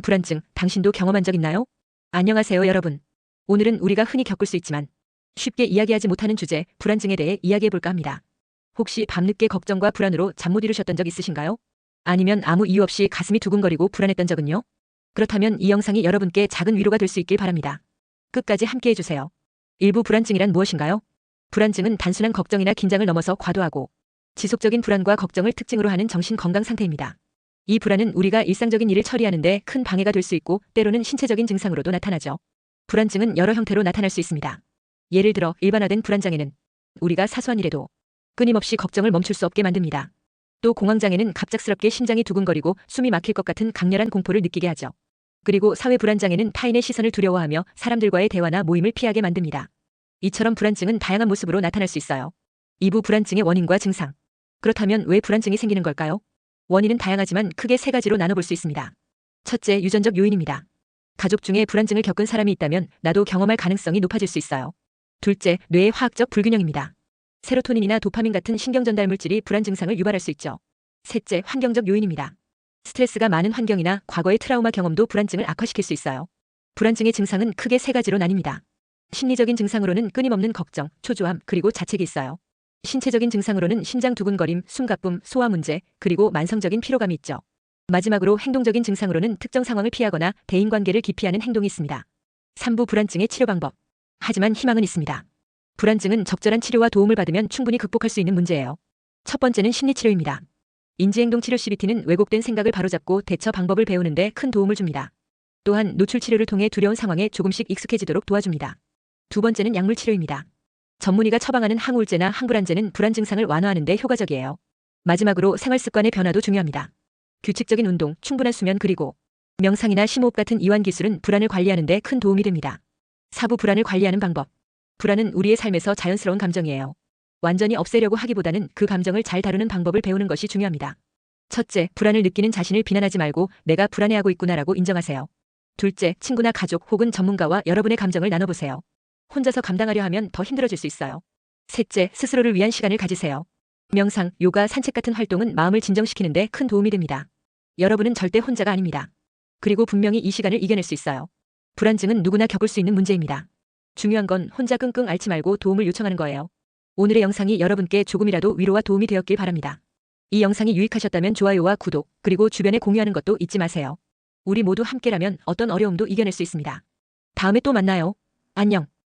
불안증, 당신도 경험한 적 있나요? 안녕하세요, 여러분. 오늘은 우리가 흔히 겪을 수 있지만 쉽게 이야기하지 못하는 주제, 불안증에 대해 이야기해 볼까 합니다. 혹시 밤늦게 걱정과 불안으로 잠 못 이루셨던 적 있으신가요? 아니면 아무 이유 없이 가슴이 두근거리고 불안했던 적은요? 그렇다면 이 영상이 여러분께 작은 위로가 될 수 있길 바랍니다. 끝까지 함께 해 주세요. 일부 불안증이란 무엇인가요? 불안증은 단순한 걱정이나 긴장을 넘어서 과도하고 지속적인 불안과 걱정을 특징으로 하는 정신 건강 상태입니다. 이 불안은 우리가 일상적인 일을 처리하는 데 큰 방해가 될 수 있고 때로는 신체적인 증상으로도 나타나죠. 불안증은 여러 형태로 나타날 수 있습니다. 예를 들어 일반화된 불안장애는 우리가 사소한 일에도 끊임없이 걱정을 멈출 수 없게 만듭니다. 또 공황장애는 갑작스럽게 심장이 두근거리고 숨이 막힐 것 같은 강렬한 공포를 느끼게 하죠. 그리고 사회 불안장애는 타인의 시선을 두려워하며 사람들과의 대화나 모임을 피하게 만듭니다. 이처럼 불안증은 다양한 모습으로 나타날 수 있어요. 이부 불안증의 원인과 증상. 그렇다면 왜 불안증이 생기는 걸까요? 원인은 다양하지만 크게 세 가지로 나눠볼 수 있습니다. 첫째, 유전적 요인입니다. 가족 중에 불안증을 겪은 사람이 있다면 나도 경험할 가능성이 높아질 수 있어요. 둘째, 뇌의 화학적 불균형입니다. 세로토닌이나 도파민 같은 신경 전달 물질이 불안 증상을 유발할 수 있죠. 셋째, 환경적 요인입니다. 스트레스가 많은 환경이나 과거의 트라우마 경험도 불안증을 악화시킬 수 있어요. 불안증의 증상은 크게 세 가지로 나뉩니다. 심리적인 증상으로는 끊임없는 걱정, 초조함, 그리고 자책이 있어요. 신체적인 증상으로는 심장 두근거림, 숨가쁨, 소화 문제, 그리고 만성적인 피로감이 있죠. 마지막으로 행동적인 증상으로는 특정 상황을 피하거나 대인관계를 기피하는 행동이 있습니다. 3부 불안증의 치료 방법. 하지만 희망은 있습니다. 불안증은 적절한 치료와 도움을 받으면 충분히 극복할 수 있는 문제예요. 첫 번째는 심리치료입니다. 인지행동 치료 CBT는 왜곡된 생각을 바로잡고 대처 방법을 배우는데 큰 도움을 줍니다. 또한 노출 치료를 통해 두려운 상황에 조금씩 익숙해지도록 도와줍니다. 두 번째는 약물 치료입니다. 전문의가 처방하는 항우울제나 항불안제는 불안 증상을 완화하는 데 효과적이에요. 마지막으로 생활 습관의 변화도 중요합니다. 규칙적인 운동, 충분한 수면 그리고 명상이나 심호흡 같은 이완 기술은 불안을 관리하는 데 큰 도움이 됩니다. 사부 불안을 관리하는 방법. 불안은 우리의 삶에서 자연스러운 감정이에요. 완전히 없애려고 하기보다는 그 감정을 잘 다루는 방법을 배우는 것이 중요합니다. 첫째, 불안을 느끼는 자신을 비난하지 말고 내가 불안해하고 있구나라고 인정하세요. 둘째, 친구나 가족 혹은 전문가와 여러분의 감정을 나눠보세요. 혼자서 감당하려 하면 더 힘들어질 수 있어요. 셋째, 스스로를 위한 시간을 가지세요. 명상, 요가, 산책 같은 활동은 마음을 진정시키는 데 큰 도움이 됩니다. 여러분은 절대 혼자가 아닙니다. 그리고 분명히 이 시간을 이겨낼 수 있어요. 불안증은 누구나 겪을 수 있는 문제입니다. 중요한 건 혼자 끙끙 앓지 말고 도움을 요청하는 거예요. 오늘의 영상이 여러분께 조금이라도 위로와 도움이 되었길 바랍니다. 이 영상이 유익하셨다면 좋아요와 구독, 그리고 주변에 공유하는 것도 잊지 마세요. 우리 모두 함께라면 어떤 어려움도 이겨낼 수 있습니다. 다음에 또 만나요. 안녕.